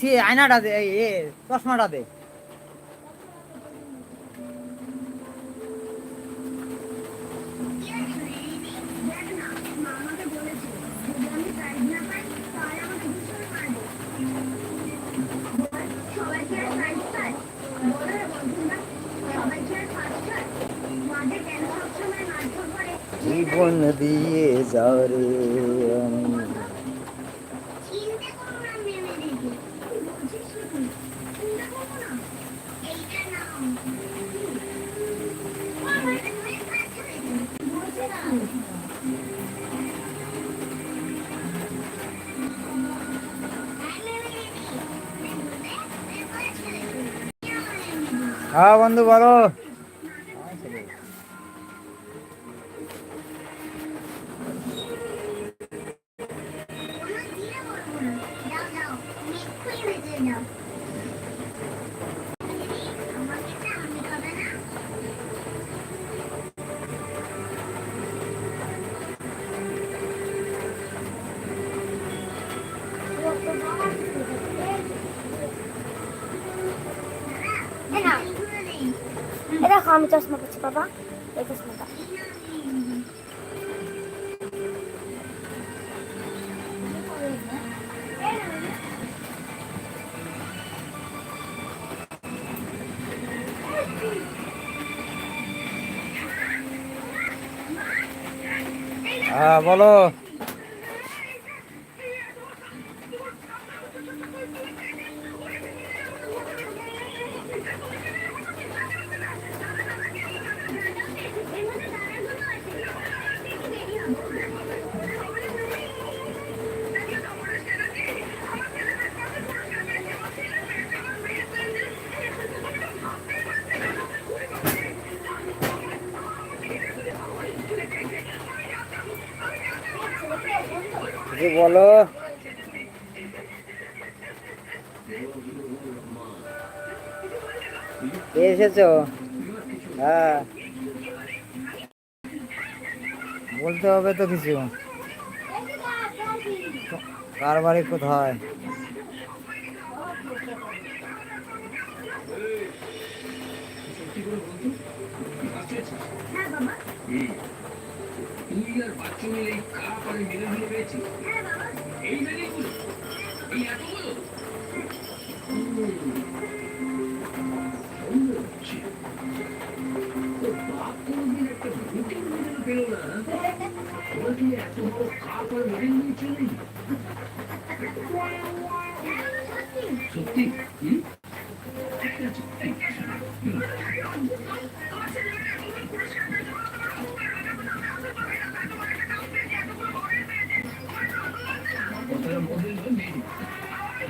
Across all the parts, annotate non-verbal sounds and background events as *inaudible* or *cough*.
সে আয়নাটা দে চশমাটা দে। হ্যাঁ বন্ধু বলো। হ্যাঁ বলো। হ্যাঁ। বলতে হবে তো কিছু। কার বাড়ি কোথায়? বাচ্চু মিলে মেলেগুলো পেয়েছি এই মেলেগুলো এই এতগুলো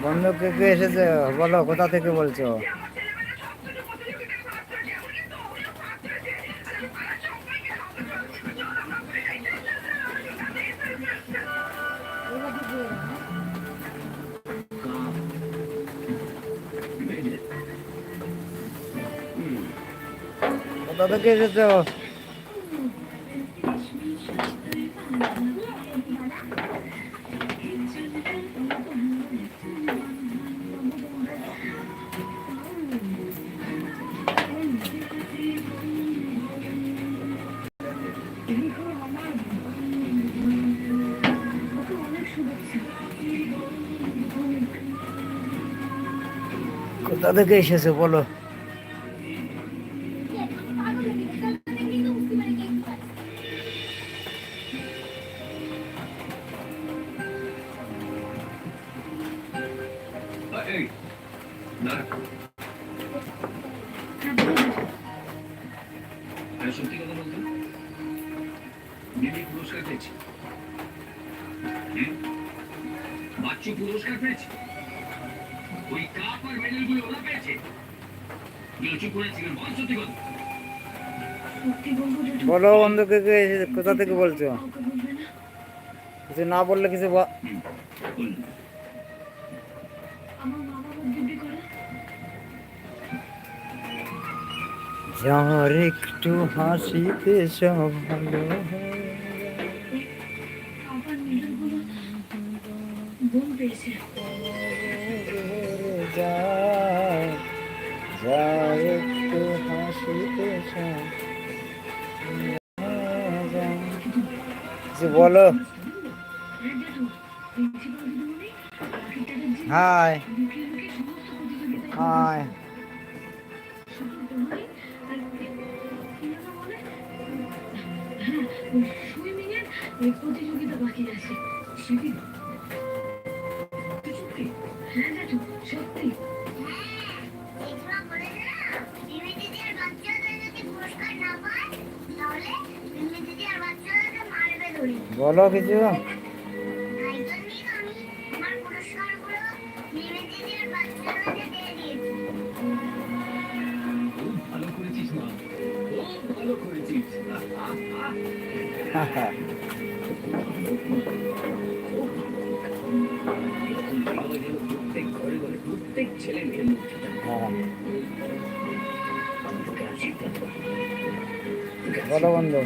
বন্ধু কে কে এসেছে? বলো কোথা থেকে বলছো? কোথা থেকে এসেছ কোথা থেকে এসেছ? বলো। সত্যি কথা বলতো মিমি পুরস্কার পেয়েছি বাচ্চু পুরস্কার ওই কাপ আর ওরা পেয়েছে চুপ করেছিলেন বল সত্যি কথা বলো কে কে কোথা থেকে বলছো? কিছু না বললে কিছু যার একটু হাসিতে সব ভালো হয়। পেয়েছে একটু হাসিতে। কিছু বলো হাই হাই প্রতিযোগিতা বাকি আছে। সত্যি? হ্যাঁ সত্যি। বলো কিছু। ভালো করেছিস। *laughs* প্রত্যেক ছেলে মেয়ে হ্যাঁ। বলো বন্ধু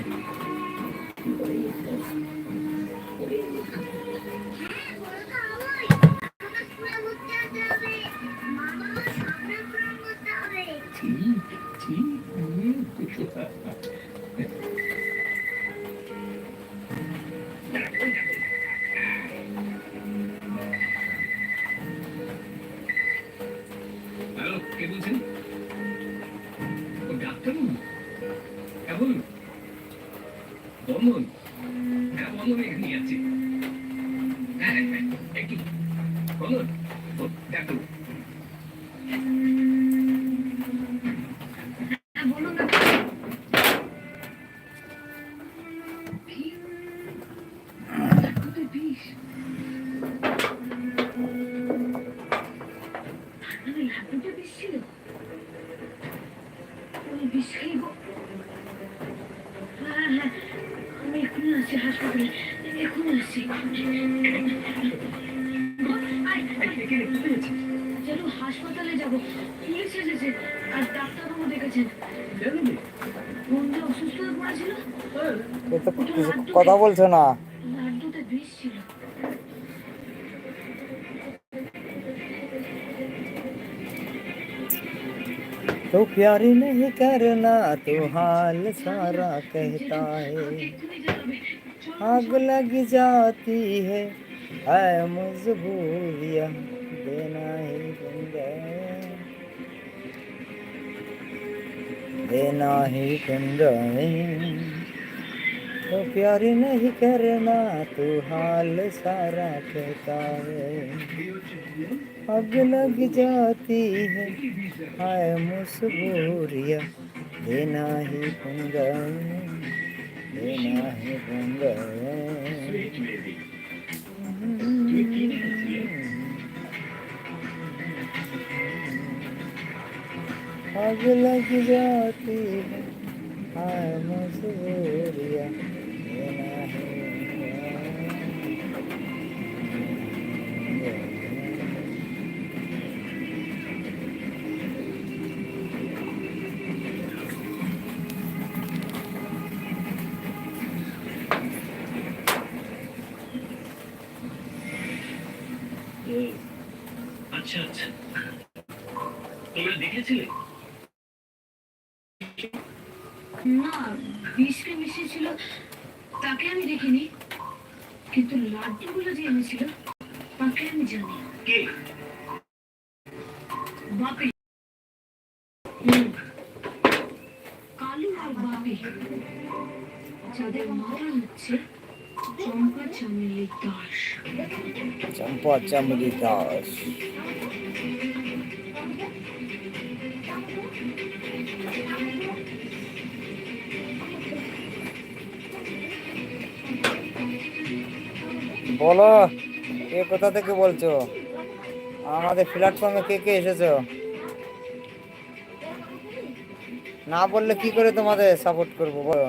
কথা বলছো না লাড্ডুতে বিষ ছিল तो प्यार नहीं करना तो हाल सारा कहता है এক্ষুনি যেতে হবে চলো आग लग जाती है है मजबूरियाँ देना ही बंदा है देना ही बंदा है तो प्यार नहीं करना तो हाल सारा कहता है। अब लग जाती है, हाय मुसबूरिया देना ही बन देना ही बन अब लग जाती है, हाय मुसबूरिया देना है ও আচ্ছা আচ্ছা তোমরা দেখেছিলে পচামুলি দাস বলো, এ কোথা থেকে বলছো? আমাদের প্ল্যাটফর্মে কে কে এসেছ? না বললে কি করে তোমাদের সাপোর্ট করব, বলো।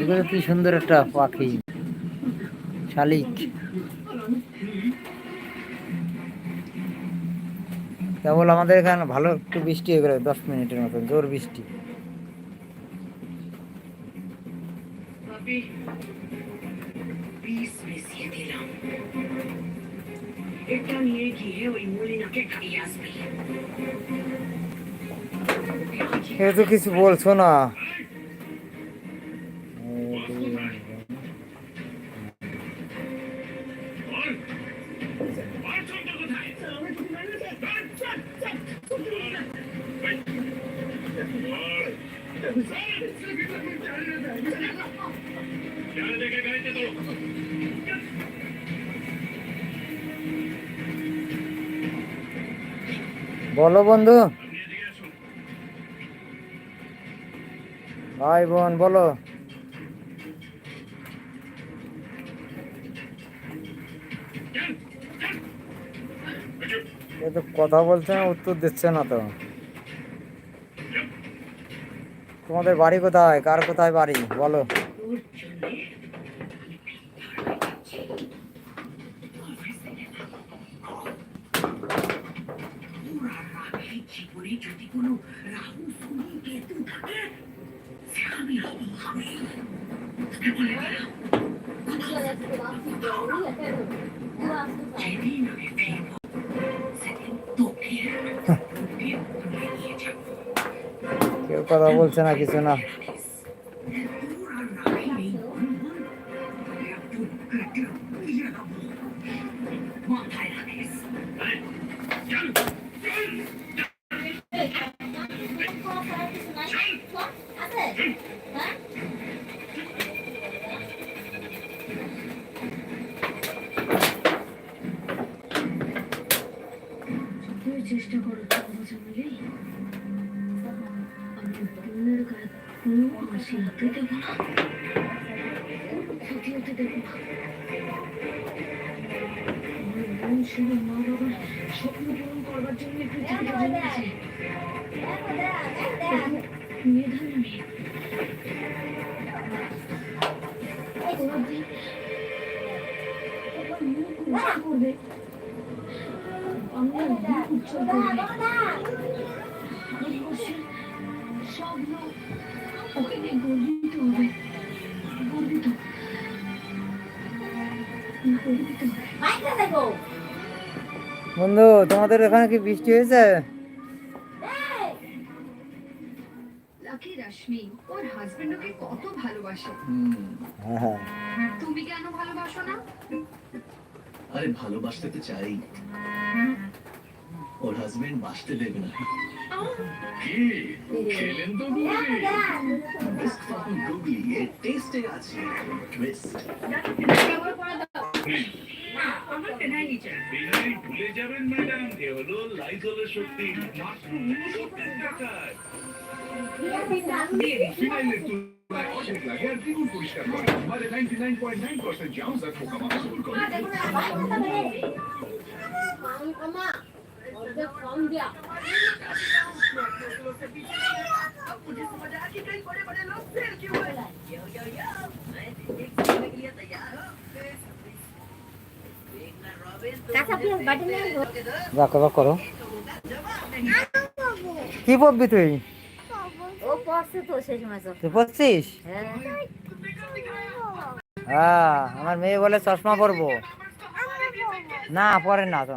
এগুলো কি সুন্দর একটা পাখি। শালিক। কেবল আমাদের এখানে ভালো একটু বৃষ্টি হয়ে গেল দশ মিনিটের মতন জোর বৃষ্টি। এটা নিয়ে গিয়ে ওই মলিনাকে খাইয়ে আসবি এ তো কিছু বলছো না। বলো বন্ধু। ভাই বোন, বলো। তো কথা বলছে না, উত্তর দিচ্ছে না তো। তোমাদের বাড়ি কোথায়? কার কোথায় বাড়ি? বলো তোর জন্যে ওরা রাখি জীবনে যদি কোনো রাহু শনি কেতু থাকে আমি হব। আমি যেদিন আমি ফিরব সেদিন তোকে তোকে নিয়ে যাব। কেউ কথা বলছে না কিছু না। হাসি হতে দেবো না ক্ষতি হতে দেবো না আমার বোন করবে বন্ধু তোমাদের এখানে কি বৃষ্টি হয়েছে? লাকি রশ্মি ওর হাজবেন্ড ওকে কত ভালোবাসে। হ্যাঁ হ্যাঁ। তুমি কেন ভালোবাসো না? আরে ভালোবাসতে তো চাই। ওর হাজবেন্ড বাসতে দেবে না। কি? খেলেন তো বুঝি বেস্ট ফাকিং গুগলি এর টেস্টে আছে। টুইস্ট বিনাই ভুলে যাবেন ম্যাডাম এ হলো লাইজলের শক্তি মাত্র উনসত্তর টাকায় ফিনাইলের তুলনায় অনেক লাগে আর দ্বিগুণ পরিষ্কার করে মানে ninety nine point nine percent germs আর পোকামাকড় দূর করে কাঁচা পেঁয়াজ বাটি নিয়ে আসব রাখো রাখো করো কি পড়বি তুই ও পড়ছে রাখো করো কি পড়বি তুই? পড়ছিস? হ্যাঁ হ্যাঁ আমার মেয়ে বলে চশমা পরবো। না পরে না তো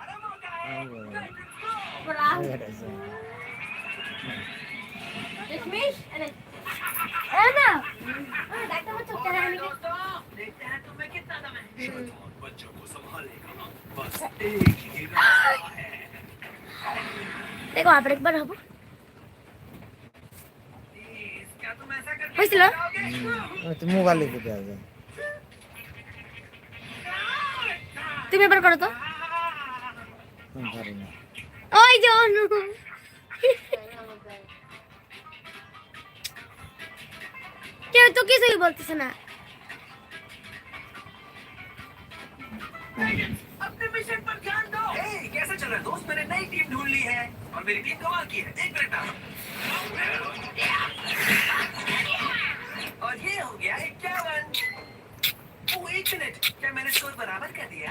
कितना दम है शैतान बच्चों को संभालेगा बस एक ही रास्ता है দেখো আবার একবার হবো प्लीज क्या तुम ऐसा करके হয়েছিল ওই তো মোবাইলে দিতে আছে তুমি এবার করো তো আমি পারি না ওই যে অনু কেউ তো কিছুই বলতেছে না अपने मिशन पर ध्यान दो ए, कैसा चल रहा है दोस्त मैंने नई टीम ढूंढ ली है और मेरी टीम कमाल की है एक मिनट और ये हो गया इक्यावन ओ एक मिनट क्या मैंने स्कोर बराबर कर दिया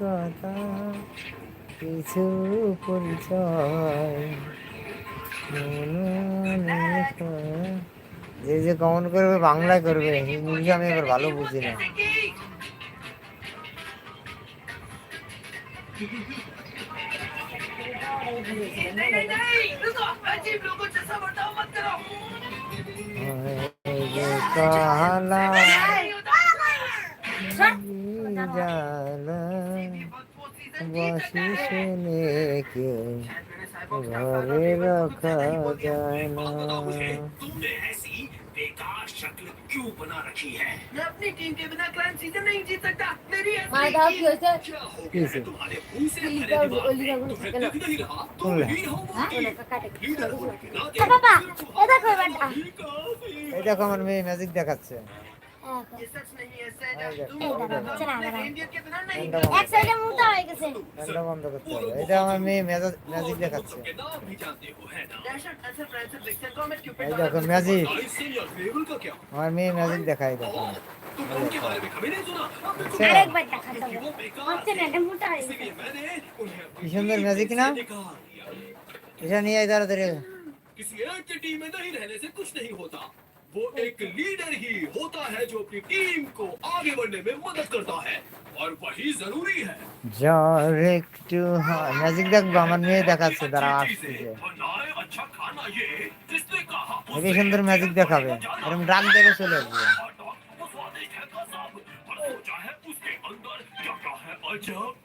কথা কিছু পরিচয় যে যে কমন করবে বাংলায় করবে হিন্দি আমি এবার ভালো বুঝি না जैसे कि नहीं नहीं नहीं रुको अजीब लोगों जैसा बर्ताव मत करो হয় যে কালা नहीं होता জালা বাসি শুনে কেউ ঘরে রাখা যায় না तुमने ऐसी बेकार शक्ल क्यों बना रखी है मैं अपनी टीम के बिना क्राइम सीजन नहीं जीत सकता मेरी মার असली দাও टीम- কি হয়েছে क्या हो किसे? गया है तुम्हारे मुंह से लिखा भरे हुआ- दिमाग में? लिखा हुआ तुम्हें चलो। दिख नहीं रहा तुम सुन ले। ही हो वो হ্যাঁ टीम। কাটে लीडर होने के नाते ও বাবা सिर्फ এ দেখো এবারটা ही काफी এই দেখো আমার মেয়ে ম্যাজিক দেখাচ্ছে এটা আমার মেয়ে ম্যাজিক দেখাচ্ছে দেখো ম্যাজিক আমার মেয়ে ম্যাজিক দেখায় দেখো কি সুন্দর ম্যাজিক না এটা নিয়ে তাড়াতাড়ি দাঁড়িয়ে एक टीम में नहीं वो एक लीडर ही होता है जो अपनी टीम को आगे बढ़ने में मदद करता है और वही जरूरी है জ্বর একটু ম্যাজিক দেখবো আমার মেয়ে দেখাচ্ছে দাঁড়া अच्छी আসছে चीजें बनाए अच्छा खाना ये जिसने कहा হেবি সুন্দর ম্যাজিক দেখাবে এরকম ডাক দেবে চলে আসবে वो स्वादिष्ट है कसम पर सोचा है उसके अंदर क्या क्या है अजब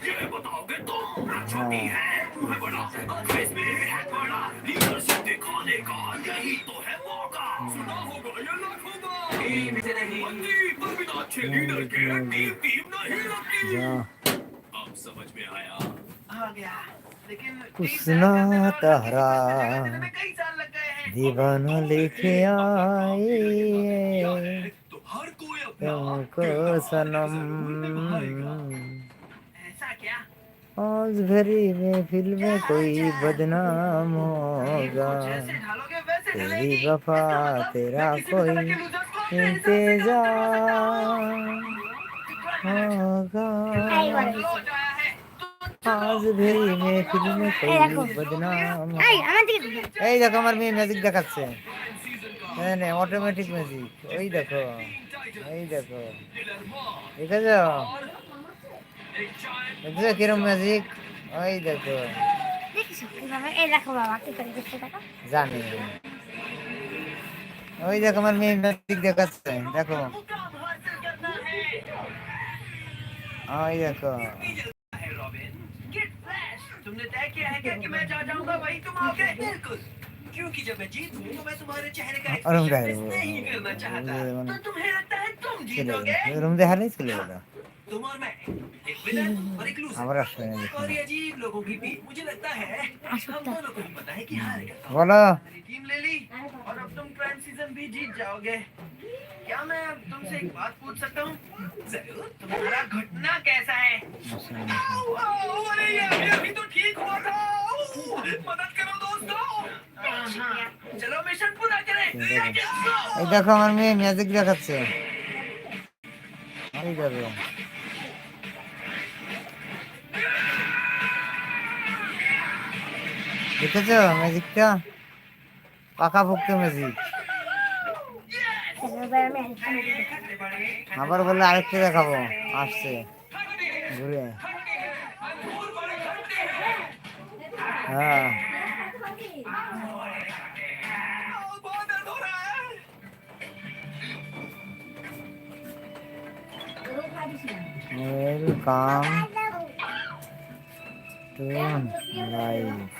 ये बताओगे तुम छोटी है मुँह बड़ा इसमें है बड़ा लीडरशिप दिखाने का यही तो है मौका सुना होगा ये लाखों बार टीम से नहीं बनती पर बिना अच्छे लीडर के टीम टीम नहीं लगती अब समझ में आया आ गया लेकिन कुसना तारा कई साल लग गए हैं दीवाना लेके आए तो तुमको सनम आज घड़ी में फिल्म में कोई बदनाम होगा जैसे ढालोगे वैसे तेरी ढलेगी वफा तेरा कोई इंतजार होगा रोज आया है आज घड़ी में फिल्म में कोई बदनाम এই আমার দিকে দেখো। এই দেখো আমার মেয়ে ম্যাজিক দেখাচ্ছে হ্যাঁ না অটোমেটিক ম্যাজিক ওই দেখো এই দেখো দেখেছ দেখছো কিরম ম্যাজিক ওই দেখো দেখিস কিভাবে এই দেখো বাবা কি করে দেখতে দেখো জানি ওই দেখো আমার মেয়ে ম্যাজিক দেখাচ্ছে দেখো ওই দেখো है रॉबिन गेट फ्लैश तुमने तय किया है क्या कि मैं जहाँ जाऊंगा वहीं तुम आओगे बिल्कुल क्योंकि जब मैं जीतूं तो मैं तुम्हारे चेहरे का और हम expression गए, नहीं करना चाहता वो- तो तुम्हें लगता है तुम চলে जीतोगे গেলো রুম দেখা নেই চলে গেলো तुम और मैं एक विलन और एक लूजर और अजीब लोगों की मुझे लगता है हम दोनों को ही पता है कि बोलो। टीम ले ली और अब तुम क्राइम सीज़न भी जीत जाओगे। क्या मैं तुमसे एक बात पूछ सकता हूँ? ज़रूर तुम्हारा घटना कैसा है? अरे ये अभी तो ठीक हुआ था। मदद करो दोस्तों। चलो मिशन पूरा करें। देखो। हमारे म्यूज़िक रखते हैं। দেখেছ? ম্যাজিকটা? পাকা ভক্ত ম্যাজিক। আবার বলে আরেকটা দেখাবো। আসছে। ঘুরে। হ্যাঁ। ওয়েলকাম টু লাইফ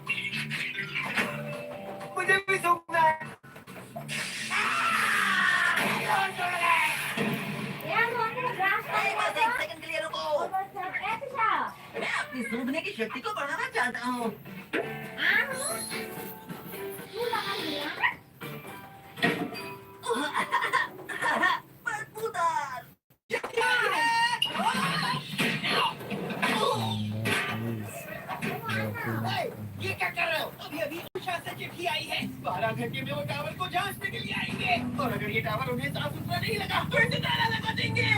अपनी सूंघने की शक्ति को बढ़ाना चाहता हूँ। ये क्या कर रहे हो? अभी अभी चिट्ठी आई है। बारह घंटे में वो टावर को जांचने के लिए आएँगे। और अगर ये टावर उन्हें साफ़ सुथरा नहीं लगा तो इसे ताला लगा देंगे।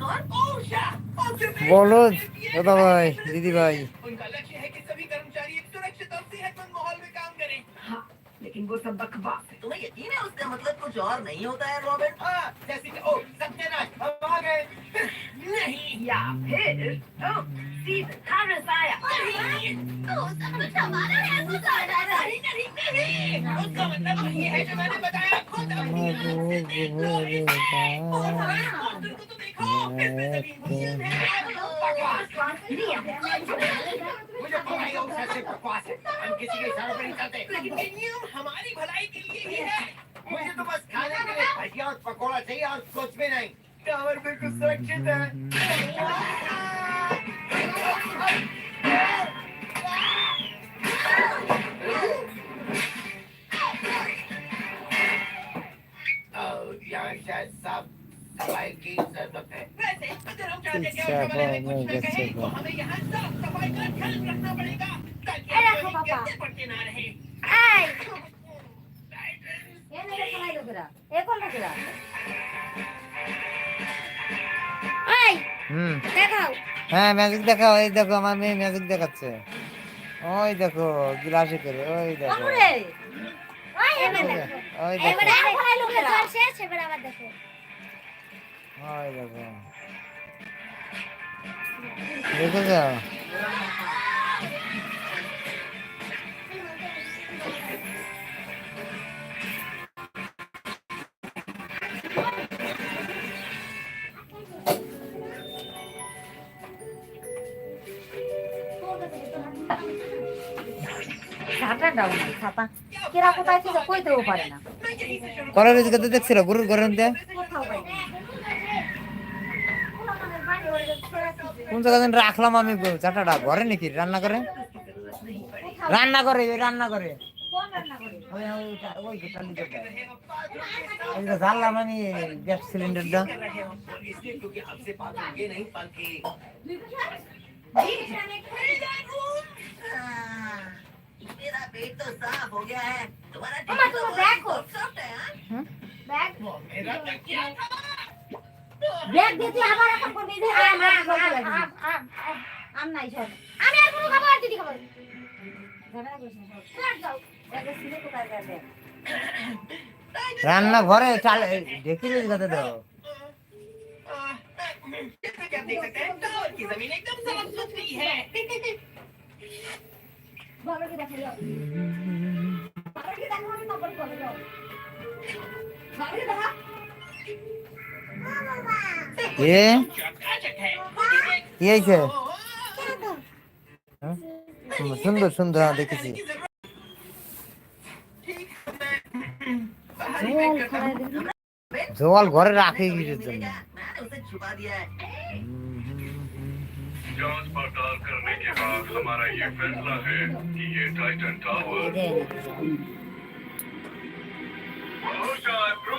कौन? बोलो दादा भाई दीदी भाई उनका लक्ष्य है कि सभी कर्मचारी एक सुरक्षित और सेहतमंद माहौल में काम करें। हाँ लेकिन वो सब बकवास है। तुम्हें यकीन है उसका मतलब कुछ और नहीं होता है रॉबिन हाँ जैसे कि ओ सत्यानाश हम आ गए। नहीं या फिर ओ सीधे खारस आया। तो सब कुछ हमारा है नहीं नहीं नहीं उसका मतलब ये है जो मैंने बताया। खुद अपनी आँख से देखो तुमको तो देखो इसमें ज़मीन मुश्किल है बकवास मुझे पता है वो कैसे बकवास है। हम किसी के इशारों पर नहीं चलते। लेकिन नियम हमारी भलाई के लिए है मुझे तो बस खाने के लिए भजिया और पकौड़ा चाहिए और कुछ भी नहीं टावर बिल्कुल सुरक्षित है। हमें यहाँ साफ़ सफ़ाई का ख्याल रखना पड़ेगा ताकि पापा হ্যাঁ ম্যাজিক দেখাও। এই দেখো আমার মেয়ে ম্যাজিক দেখাচ্ছে। ওই দেখো গ্লাসে করে ওই দেখো। ওই দেখো। ওই দেখো। দেখো। ওই দেখো দেখেছ ছাতা দাও না ছাতা। কেরা কোথায় ছিল কইতেও পারে না। করার কথা দেখছিল গরুর পাই না। কোন জায়গা যেন রাখলাম আমি চাটাটা ঘরে নাকি? রান্না করে? রান্না করে রান্না করে। জ্বাললাম আমি গ্যাস সিলিন্ডারটা। क्योंकि आपसे बात होंगे नहीं पालके मेरा पेट तो साफ हो गया है तुम्हारा মামা তোমার ব্যাগ কো सॉफ्ट है हाँ? ব্যাগ ব্যাগ দিতে আবার এখন করবি যে আম আম আম আম আম আম নাই সব আমি আর কোনো খাবার দিদি খাবার ঝগড়া করিস না সব সর যাও ব্যাগে ছিল কোথায় ব্যাগ রান্না ঘরে চাল দেখি গাতে দাও जैसे कि आप देख सकते हैं टावर की जमीन एकदम साफ सुथरी है এ? কি হয়েছে? হ্যাঁ? সুন্দর সুন্দর হ্যাঁ, দেখেছি। জল ঘরে রাখে কিছুর জন্য? जाँच पड़ताल करने के बाद हमारा ये फैसला है कि ये टाइटन टावर